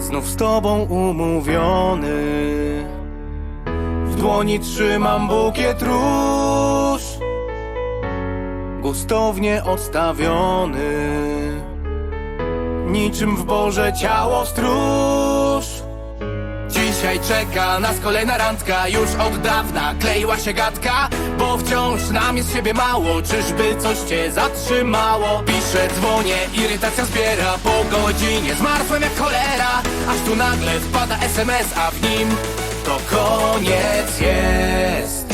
Znów z tobą umówiony. W dłoni trzymam bukiet róż. Gustownie odstawiony. Niczym w Boże ciało stróż Dzisiaj czeka nas kolejna randka. Już od dawna kleiła się gadka Bo wciąż nam jest siebie mało. Czyżby coś cię zatrzymało? Piszę, dzwonię, irytacja zbiera. Po godzinie zmartwem jak cholera. Aż tu nagle wpada SMS, a w nim To koniec jest.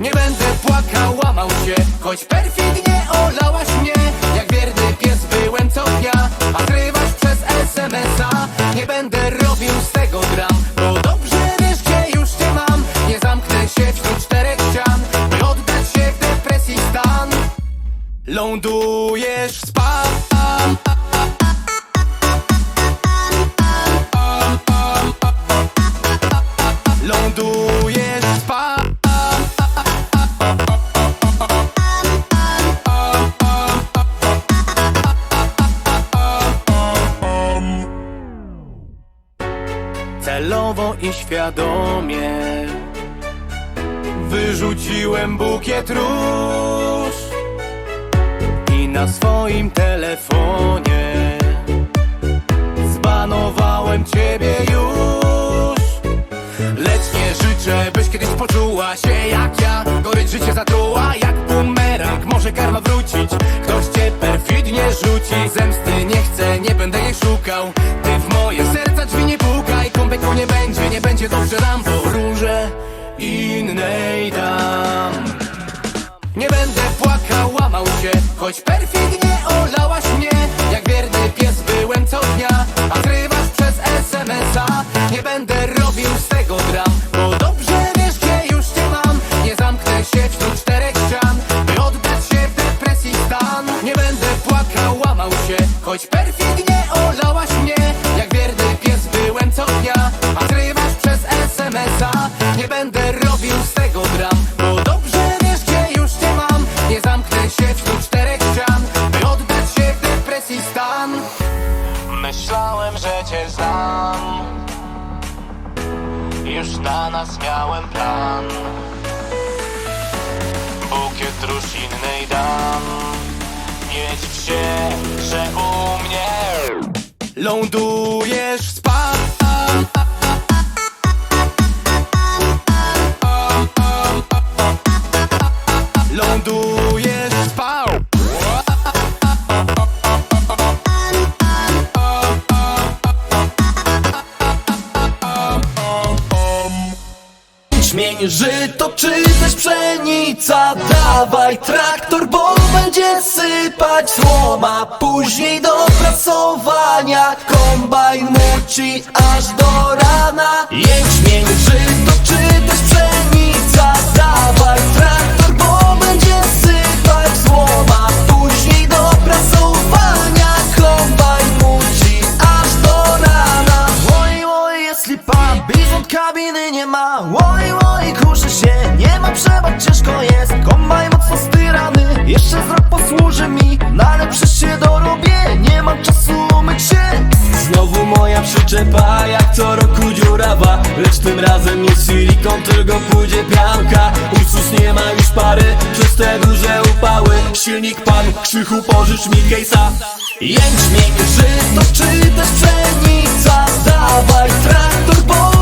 Nie będę płakał, łamał się Choć perfidnie olałaś mnie. Jak wierny pies byłem co dnia A trywasz przez SMS-a Nie będę robił z tego dram Lądujesz spam Lądujesz spam Celowo i świadomie Wyrzuciłem bukiet róż na swoim telefonie. Zbanowałem ciebie już. Lecz nie życzę, byś kiedyś poczuła się jak ja. Gorycz życie zatruła jak bumerang. Może karma wrócić, ktoś cię perfidnie rzuci. Zemsty nie chcę, nie będę jej szukał. Ty w moje serca drzwi nie pukaj. Kąpeku nie będzie, nie będzie dobrze nam Bo róże innej dam nie będę płakał, łamał się Choć perfidnie olałaś mnie. Jak wierny pies byłem co dnia A trywasz przez SMS-a Nie będę robił z tego dram Bo dobrze wiesz, gdzie już cię mam. Nie zamknę się wśród czterech ścian By oddać się w depresji stan. Nie będę płakał, łamał się Choć perfidnie Już na nas miałem plan. Bukiet róż innej dam. Nie dziw się, że u mnie Lądujesz spam Jęczmień, żyto czy też pszenica? Dawaj traktor, bo będzie sypać słoma Później do prasowania Kombajn muci aż do rana. Jęczmień, żyto czy też pszenica? Dawaj traktor, bo będzie sypać słoma Później do prasowania Kombajn muci aż do rana. Oj, oj, jest lipa, bizont kabiny nie ma nie przebacz, ciężko jest. Kombaj mocno styrany, jeszcze z rok posłuży mi. No ale przecież się dorobię, nie mam czasu umyć się. Znowu moja przyczepa, jak co roku dziurawa. Lecz tym razem jest silikon, tylko pójdzie pianka. Ursus nie ma już pary, przez te duże upały. Silnik pan, krzychu pożycz mi case'a Jęczmień, żyto czy też pszenica. Dawaj traktor, bo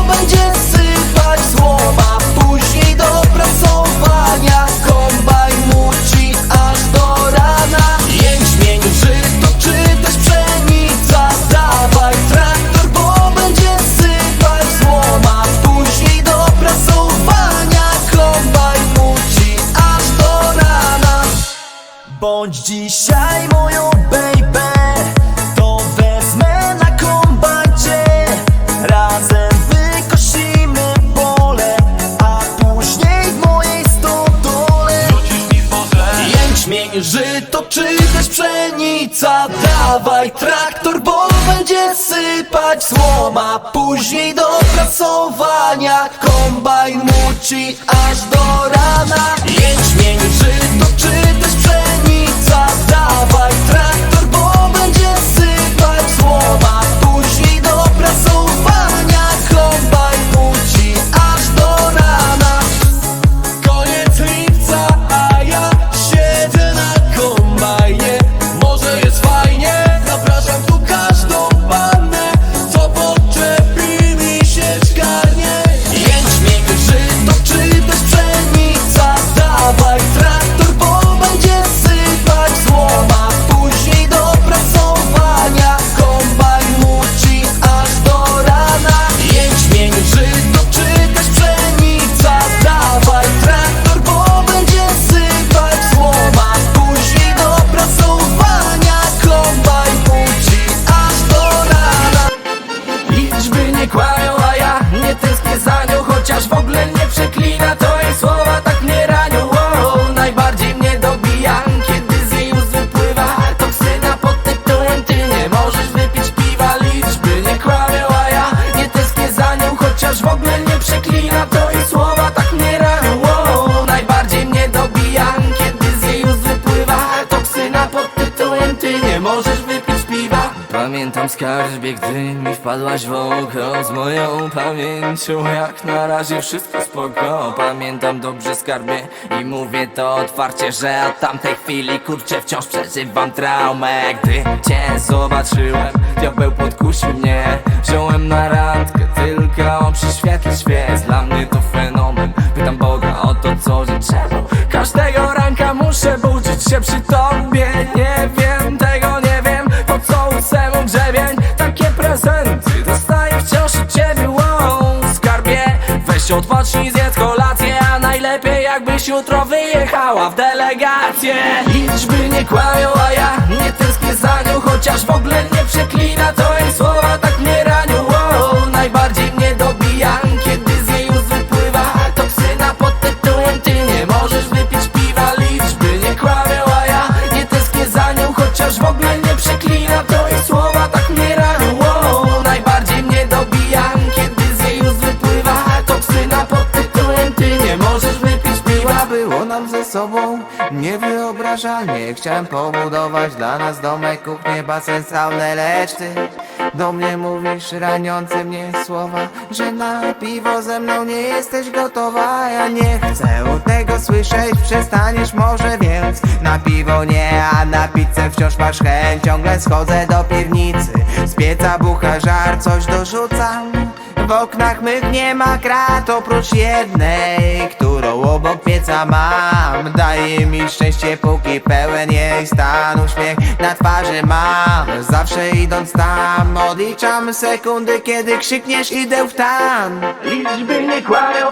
pszenica Dawaj traktor, bo będzie sypać słoma Później do prasowania Kombajn muci aż do rana skarbie, gdy mi wpadłaś w oko Z moją pamięcią jak na razie wszystko spoko. Pamiętam dobrze skarbie i mówię to otwarcie Że od tamtej chwili kurczę wciąż przeżywam traumę. Gdy cię zobaczyłem, diabeł podkusił mnie. Wziąłem na randkę tylko przy świetle świec. Dla mnie to fenomen, pytam Boga o to co bo Każdego ranka muszę budzić się przy jutro wyjechała w delegację. Liczby nie kłamią, a ja nie tęsknię za nią Chociaż w ogóle nie nam ze sobą niewyobrażalnie. Chciałem pobudować dla nas domek, kuchnię, basen, saunę Lecz ty do mnie mówisz raniące mnie słowa Że na piwo ze mną nie jesteś gotowa. Ja nie chcę tego słyszeć, przestaniesz może więc Na piwo nie, a na pizzę wciąż masz chęć. Ciągle schodzę do piwnicy, z pieca bucha żar, coś dorzucam w oknach mych nie ma krat oprócz jednej, którą obok pieca mam. Daje mi szczęście póki pełen jej stan Uśmiech na twarzy mam. Zawsze idąc tam odliczam sekundy Kiedy krzykniesz idę w tam Liczby nie kłamią